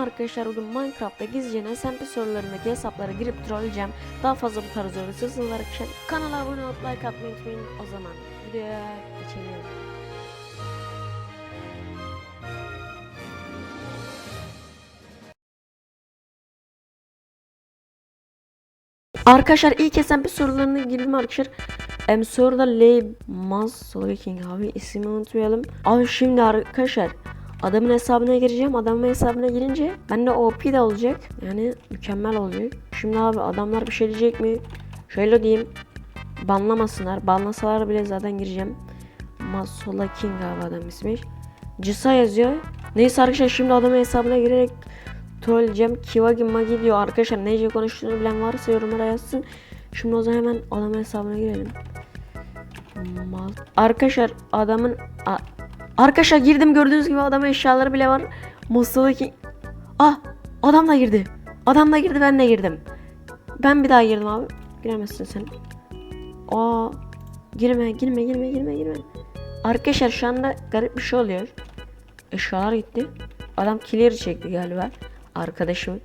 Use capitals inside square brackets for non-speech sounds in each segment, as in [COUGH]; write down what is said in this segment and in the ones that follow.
arkadaşlar bugün Minecraft'ta gizlice SMP sorularındaki hesaplara girip trolleyeceğim. Daha fazla bu tarz öğretirsiniz arkadaşlar. Kanala abone olup like atmayı unutmayın. O zaman videoya geçelim. Arkadaşlar ilk SMP sorularına girdim arkadaşlar. Em soruda Leymaz Solar King abi ismini unutmayalım. Abi şimdi arkadaşlar adamın hesabına gireceğim. Adamın hesabına girince bende OP de olacak. Yani mükemmel olacak. Şimdi abi adamlar bir şey diyecek mi? Şöyle diyeyim. Banlamasınlar. Banlasalar bile zaten gireceğim. Masola King abi adam ismi. Cisa yazıyor. Neyse arkadaşlar şimdi adamın hesabına girerek trolleyeceğim. Kiwagi Magi diyor arkadaşlar nece konuştuğunu bilen varsa yorumlara yazsın. Şimdi o zaman hemen adamın hesabına girelim. Mal. Arkadaşlar adamın Arkadaşlar girdim gördüğünüz gibi adamın eşyaları bile var. Mustafa'daki Ah adam da girdi. Adam da girdi ben de girdim. Ben bir daha girdim abi. Giremezsin sen. Aa girme girme girme girme girme. Arkadaşlar şu anda garip bir şey oluyor. Eşyalar gitti. Adam clear çekti galiba. Arkadaşım.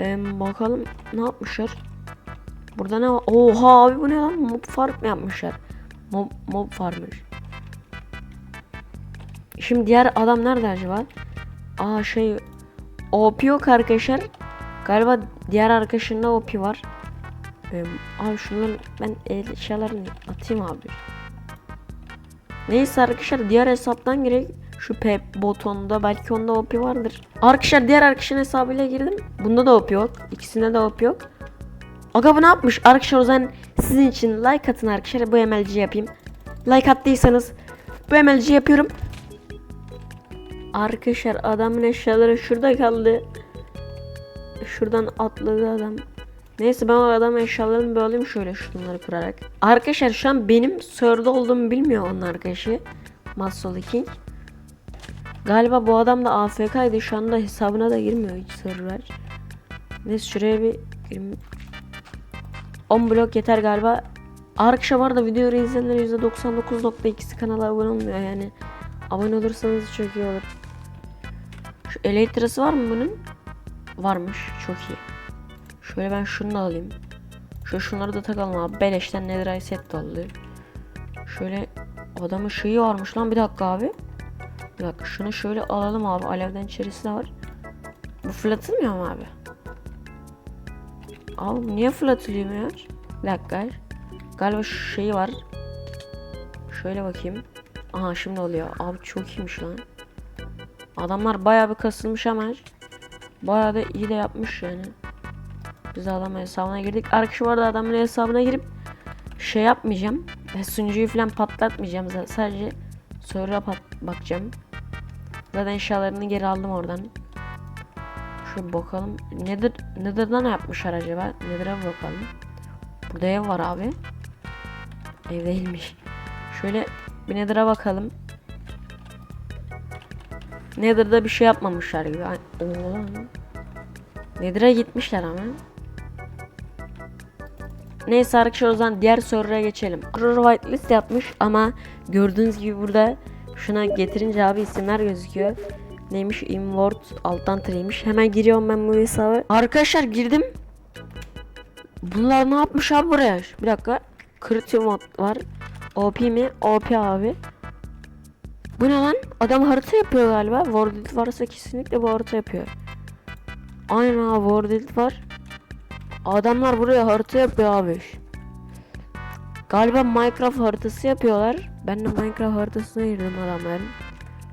Ee, bakalım ne yapmışlar. Burada ne var? Oha abi bu ne lan? Mob farm mı yapmışlar? Mob, mob farmmış. Şimdi diğer adam nerede acaba? Aa şey OP yok arkadaşlar. Galiba diğer arkadaşında OP var. Ee, abi şunları ben eşyalarını atayım abi. Neyse arkadaşlar diğer hesaptan girek. Şu P butonunda belki onda OP vardır. Arkadaşlar diğer arkadaşın hesabıyla girdim. Bunda da OP yok. İkisinde de OP yok. Aga bu ne yapmış? Arkadaşlar o zaman sizin için like atın arkadaşlar. Bu MLC yapayım. Like attıysanız bu MLC yapıyorum. Arkadaşlar adamın eşyaları şurada kaldı. Şuradan atladı adam. Neyse ben o adamın eşyalarını alayım şöyle şunları kırarak. Arkadaşlar şu an benim serverda olduğumu bilmiyor onun arkadaşı. Massoli King. Galiba bu adam da AFK'ydı şu anda hesabına da girmiyor hiç server. Neyse şuraya bir gireyim. 10 blok yeter galiba. Arkadaşlar var da videoyu izleyenlerin %99.2'si kanala abone olmuyor yani. Abone olursanız çok iyi olur. Şu elektrisi var mı bunun? Varmış. Çok iyi. Şöyle ben şunu da alayım. Şu şunları da takalım abi. Beleşten netherite set de oldu. Şöyle adamın şeyi varmış lan bir dakika abi. Bir dakika şunu şöyle alalım abi. Alevden içerisi de var. Bu fırlatılmıyor mu abi? Abi niye fırlatılıyor ya? Bir dakika. Galiba şu şeyi var. Şöyle bakayım. Aha şimdi oluyor. Abi çok iyiymiş lan. Adamlar bayağı bir kasılmış ama bayağı da iyi de yapmış yani. Biz de adamın hesabına girdik. Arkadaşı var da adamın hesabına girip şey yapmayacağım. Ve sunucuyu falan patlatmayacağım. Z- Sadece sonra pat bakacağım. Zaten eşyalarını geri aldım oradan. Şu bakalım. Nedir Nether'da ne yapmışlar acaba? Nether'a bakalım. Burada ev var abi. Ev değilmiş. Şöyle bir Nether'a bakalım. Nether'da bir şey yapmamışlar gibi. Oo. Nether'a gitmişler ama. Neyse arkadaşlar o zaman diğer soruya geçelim. Horror whitelist yapmış ama gördüğünüz gibi burada şuna getirince abi isimler gözüküyor. Neymiş? Invert alttan tireymiş. Hemen giriyorum ben bu hesabı. Arkadaşlar girdim. Bunlar ne yapmış abi buraya? Bir dakika. Mod var. OP mi? OP abi. Bu ne lan? Adam harita yapıyor galiba. World Edit varsa kesinlikle bu harita yapıyor. Aynen abi World Edit var. Adamlar buraya harita yapıyor abi. Galiba Minecraft haritası yapıyorlar. Ben de Minecraft haritasına girdim adamların.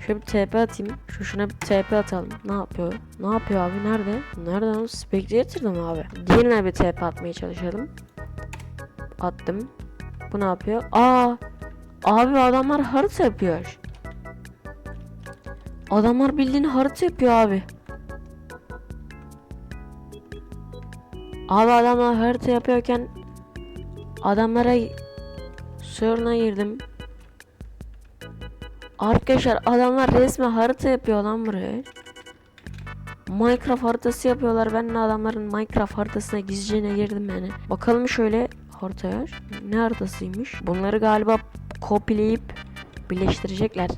Şöyle bir TP atayım. Şu şuna bir TP atalım. Ne yapıyor? Ne yapıyor abi? Nerede? Nerede lan? Spectator'da mı abi? Diğerine bir TP atmaya çalışalım. Attım. Bu ne yapıyor? Aa! Abi adamlar harita yapıyor. Adamlar bildiğin harita yapıyor abi. Abi adamlar harita yapıyorken adamlara soruna girdim. Arkadaşlar adamlar resmen harita yapıyor lan buraya. Minecraft haritası yapıyorlar. Ben adamların Minecraft haritasına gizlicene girdim yani. Bakalım şöyle haritaya. Ne haritasıymış? Bunları galiba kopyalayıp birleştirecekler.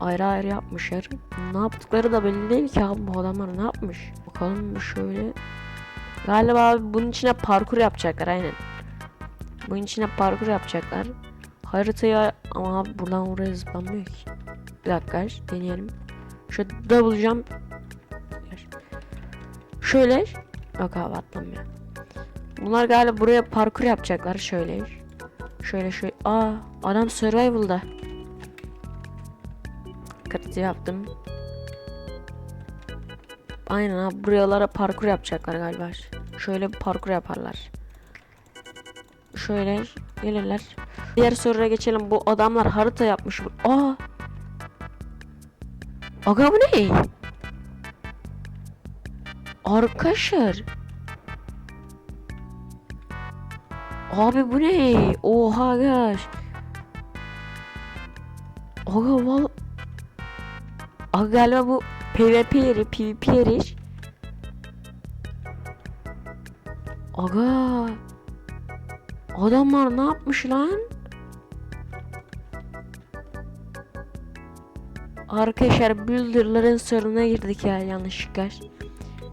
ayrı ayrı yapmışlar. Ne yaptıkları da belli değil ki abi bu adamlar ne yapmış. Bakalım şöyle. Galiba abi bunun içine parkur yapacaklar aynen. Bunun içine parkur yapacaklar. Haritayı ama abi buradan oraya zıplanmıyor ki. Bir dakika deneyelim. Şöyle double jump. Şöyle. Yok abi atlamıyor. Bunlar galiba buraya parkur yapacaklar şöyle. Şöyle şöyle. Aa adam survival'da. Kırıtı yaptım. Aynen abi buralara parkur yapacaklar galiba. Şöyle bir parkur yaparlar. Şöyle gelirler. Diğer soruya geçelim. Bu adamlar harita yapmış. Aa. Aga bu ne? Arkadaşlar. Abi bu ne? Oha gaş. Aga val. Aga galiba bu PvP yeri, PvP yeri. Aga. Adamlar ne yapmış lan? Arkadaşlar Builder'ların sorununa girdik ya yanlışlıkla.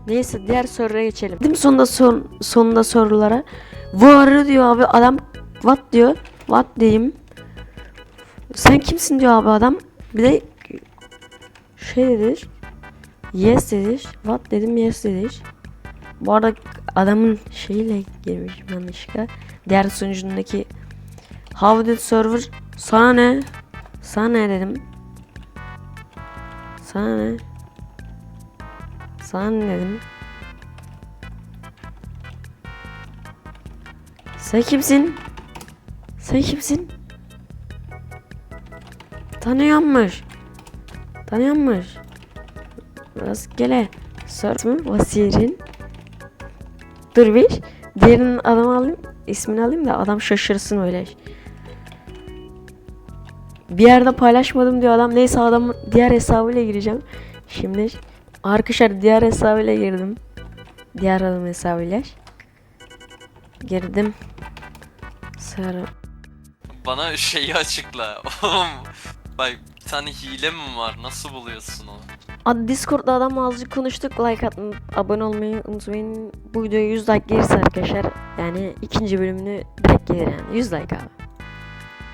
Neyse diğer soruya geçelim. Değil mi sonunda son, sonunda sorulara? Var diyor abi adam what diyor. What diyeyim. Sen kimsin diyor abi adam. Bir de şey dedi. Yes dedi. What dedim yes dedi. Bu arada adamın şeyiyle girmiş yanlışlıkla. Diğer sunucundaki How did server sana ne? Sana ne dedim. Sana ne? Sana ne dedim. Sen kimsin? Sen kimsin? Tanıyormuş. Tanıyormuş. Rastgele. Sor mu? Vasir'in. Dur bir. Diğerinin adamı alayım. ismini alayım da adam şaşırsın öyle. Bir yerde paylaşmadım diyor adam. Neyse adamın diğer hesabıyla gireceğim. Şimdi arkadaşlar diğer hesabıyla girdim. Diğer adam hesabıyla. Girdim. Sarı. Bana şeyi açıkla. [LAUGHS] Oğlum bak bir tane hile mi var? Nasıl buluyorsun onu? Ad Discord'da adam azıcık konuştuk. Like atın, abone olmayı unutmayın. Bu videoya 100 like gelirse arkadaşlar yani ikinci bölümünü direkt gelir yani. 100 like abi.